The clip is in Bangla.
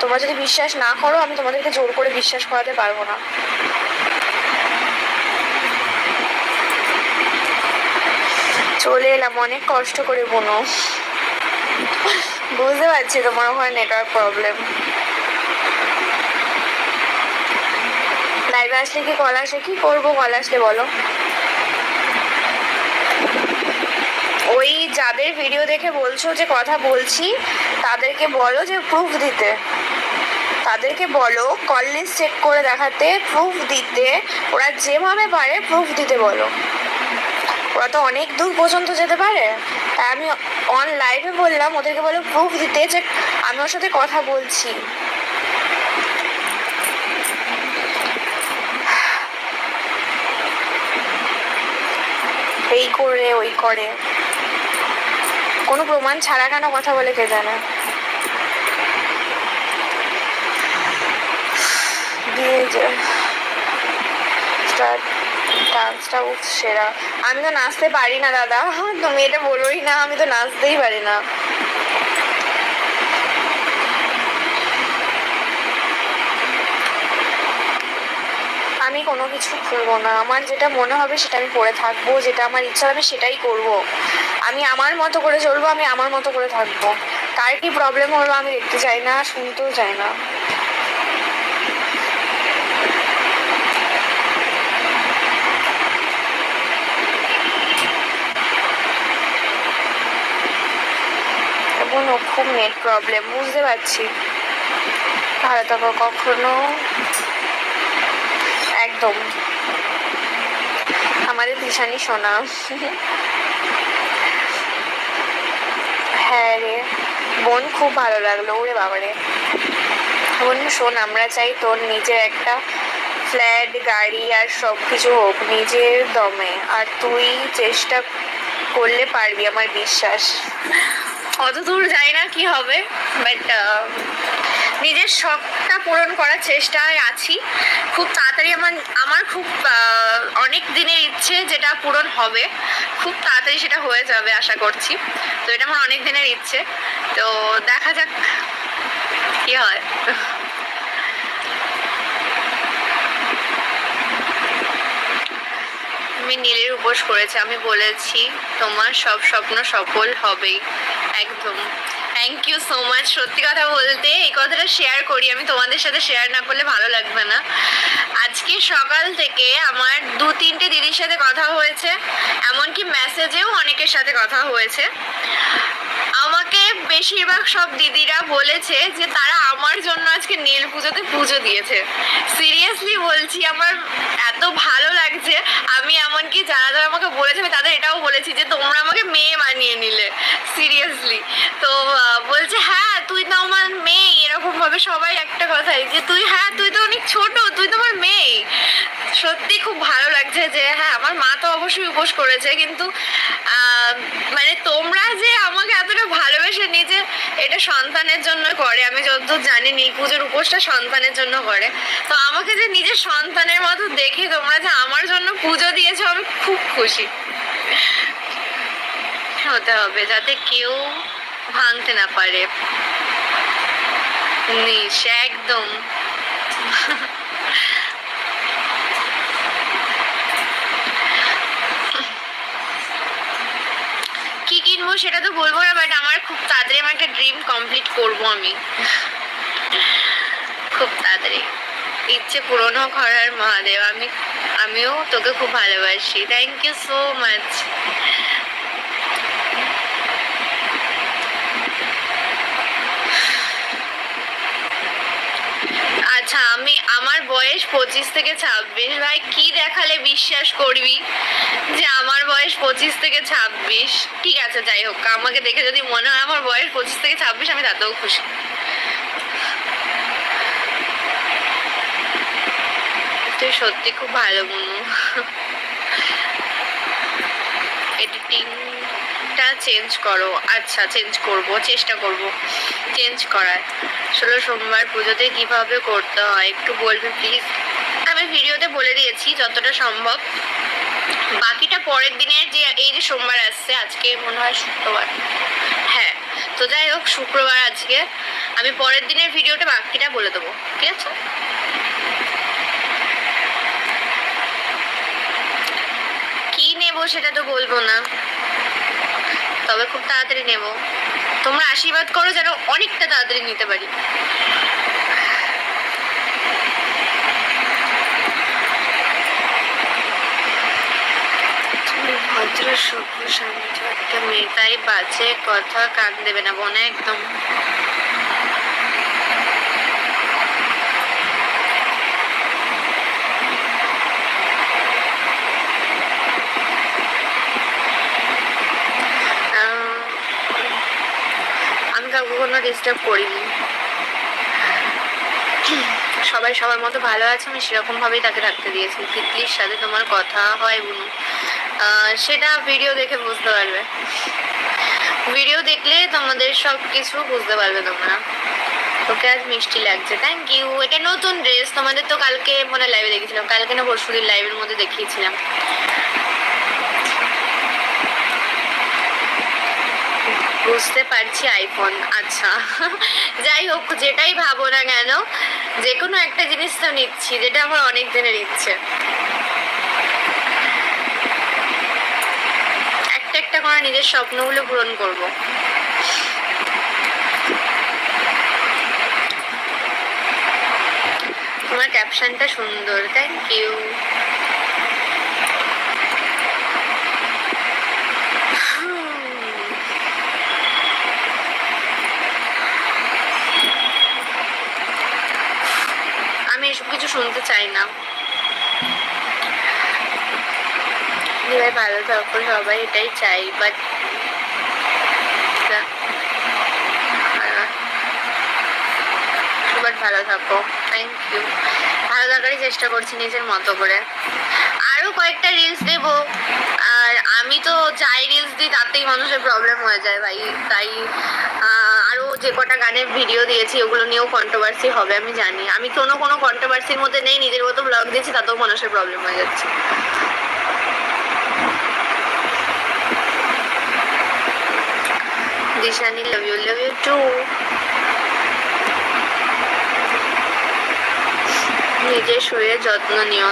তোমরা যদি বিশ্বাস না করো, আমি তোমাদেরকে জোর করে বিশ্বাস করাতে পারব না। চলে এলাম, অনেক কষ্ট করে বোনো। বুঝতে পারছি তোমার ওখানে নেটওয়ার্ক প্রবলেম লাইভে আসলে কি কল আসে? কি করব কল আসলে বলো ওই যাদের ভিডিও দেখে বলছো যে কথা বলছি, তাদেরকে বলো যে প্রুফ দিতে। তাদেরকে বলো কল লিস্ট চেক করে দেখাতে প্রুফ দিতে। ওরা যেভাবে পারে প্রুফ দিতে বলো। ওরা তো অনেক দূর পর্যন্ত যেতে পারে। তাই আমি অন লাইভে বললাম, ওদেরকে বলো প্রুফ দিতে যে আমি ওর সাথে কথা বলছি। এই করে, ওই করে। কোনো প্রমাণ ছাড়া কেন কথা বলে কে জানে? ডান্সটা সেরা। আমি তো নাচতে পারি না, দাদা। তুমি এটা বলোই না, আমি তো নাচতেই পারি না। আমি কোনো কিছু করব না। আমার যেটা মনে হবে সেটা আমি করে থাকব, যেটা আমার ইচ্ছা হবে সেটাই করব। আমি আমার মতো করে চলবো, আমি আমার মতো করে থাকব। কার কি প্রবলেম হলো আমি দেখতে চাই না, শুনতেও চাই না। খুব নেট প্রবলেম বুঝতে পারছি। ভালো থাকো কখনো একদম। আমাদের পিছানি শোনা হ্যাঁ রে। বোন খুব ভালো লাগল ওরে বাবারে। বোন, শোন, আমরা চাই তোর নিজের একটা ফ্ল্যাট, গাড়ি আর সব কিছু হোক নিজের দমে। আর তুই চেষ্টা করলে পারবি আমার বিশ্বাস। অত দূর যাই না কি হবে বাট নিজের শখটা পূরণ করার চেষ্টায় আছি। খুব আমার আমার খুব অনেক দিনের ইচ্ছে যেটা পূরণ হবে, খুব তাড়াতাড়ি সেটা হয়ে যাবে আশা করছি। তো এটা আমার অনেক দিনের ইচ্ছে। তো দেখা যাক কি হয়। আমি নীলের উপোস করেছি, আমি বলেছি, তোমার সব স্বপ্ন সফল হবেই, একদম। থ্যাংক ইউ সো মাচ সত্যি কথা বলতে, এই কথাটা শেয়ার করি। আমি তোমাদের সাথে শেয়ার না করলে ভালো লাগবে সকাল থেকে আমার দু তিনটে দিদির সাথে কথা হয়েছে, এমনকি মেসেজেও অনেকের সাথে কথা হয়েছে। আমাকে বেশিরভাগ সব দিদিরা বলেছে যে তারা আমার জন্য আজকে নীল পুজোতে পুজো দিয়েছে। সিরিয়াসলি বলছি, আমার এত ভালো লাগছে। আমি এমনকি যারা যারা আমাকে বলেছে, আমি তাদের এটাও বলেছি যে তোমরা আমাকে মেয়ে বানিয়ে নিলে। সিরিয়াসলি তো বলছে হ্যাঁ তুই তো আমার মেয়ে। এরকম ভাবে সবাই একটা কথাই যে তুই হ্যাঁ তুই তো অনেক ছোট, তুই তো আমার মেয়ে। সত্যি খুব ভালো লাগছে যে হ্যাঁ আমার মা তো অবশ্যই উপোস করেছে, কিন্তু মানে তোমরা যে আমাকে এতটা ভালোবেসে নিজে এটা সন্তানের জন্য করে, আমি যতদূর জানি নীল পুজোর উপোসটা সন্তানের জন্য করে, তো আমাকে যে নিজের সন্তানের মতো দেখে তোমরা যে আমার জন্য পুজো দিয়েছ, আমি খুব খুশি। হতে হবে, যাতে কেউ ভাঙতে না পারে। নিশ একদম কি কিনবো সেটা তো বলব না বাট আমার খুব তাড়াতাড়ি আমার একটা ড্রিম কমপ্লিট করব আমি। খুব তাড়াতাড়ি। ইচ্ছে পূরণ হোক মহাদেব, আমি, আমিও তোকে খুব ভালোবাসি। থ্যাংক ইউ সো মাচ আচ্ছা আমি আমার বয়স পঁচিশ থেকে ছাব্বিশ। ভাই, কি দেখালে বিশ্বাস করবি যে আমার বয়স পঁচিশ থেকে ছাব্বিশ? ঠিক আছে, যাই হোক, আমাকে দেখে যদি মনে হয় আমার বয়স পঁচিশ থেকে ছাব্বিশ, আমি তাতেও খুশি। তুই সত্যি খুব ভালো, মনু। চেঞ্জ করো। আচ্ছা চেঞ্জ করব, চেষ্টা করব চেঞ্জ করার। ষোলো সোমবার পুজোতে কীভাবে করতে হয় একটু বলবে প্লিজ আমি ভিডিওতে বলে দিয়েছি যতটা সম্ভব। বাকিটা পরের দিনের যে, এই যে সোমবার আসছে, আজকে মনে হয় শুক্রবার। হ্যাঁ তো যাই হোক, শুক্রবার আজকে। আমি পরের দিনের ভিডিওটা বাকিটা বলে দেবো, ঠিক আছে? কি নেব সেটা তো বলব না। তবে খুব তাড়াতাড়ি নেব। তোমরা আশীর্বাদ করো যেন অনেকটা তাড়াতাড়ি নিতে পারি। তাই বাজে কথা কান দেবে না, বোনা একদম। আমি কাউকে কোনো ডিস্টার্ব করিনি। সবাই সবার মতো ভালো আছে, আমি সেরকম ভাবেই তাকে থাকতে দিয়েছি। তিতলির সাথে তোমার কথা হয় বুনু। সেটা ভিডিও দেখে বুঝতে পারবে। ভিডিও দেখলে তোমাদের সব কিছু বুঝতে পারবে তোমরা। তোকে আজ মিষ্টি লাগছে থ্যাংক ইউ এটা নতুন ড্রেস তোমাদের তো কালকে মনে লাইভে দেখেছিলাম। কালকে না পরশু দিন লাইভের মধ্যে দেখিয়েছিলাম। বুঝতে পারছি আইফোন আচ্ছা। যাই হোক, যেটাই ভাবো না কেন যে কোনো একটা জিনিস তো নিচ্ছি, যেটা আমার অনেক দিনের ইচ্ছে। একটা একটা করে নিজের স্বপ্নগুলো পূরণ করব। তোমার ক্যাপশনটা সুন্দর থ্যাংক ইউ আমি এসব কিছু শুনতে চাই না। দিদিভাই ভালো থাকো সবাই, এটাই চাই বাট ভালো থাকো। থ্যাংক ইউ ভালো থাকারই চেষ্টা করছি নিজের মতো করে। আরও কয়েকটা রিলস দেবো। আর আমি তো যাই রিলস দিই, তাতেই মানুষের প্রবলেম হয়ে যায় ভাই। তাই যে কটা গানের ভিডিও দিয়েছি, ওগুলো নিয়েও কন্ট্রোভার্সি হবে, আমি জানি। আমি কোনো কোনো কন্ট্রোভার্সির মধ্যে নেই, নিজের মতো ব্লগ দিয়েছি, তাতেও মানুষের প্রবলেম হয়ে যাচ্ছে। Dishani love you love you too নিজের শরীরের যত্ন নিও।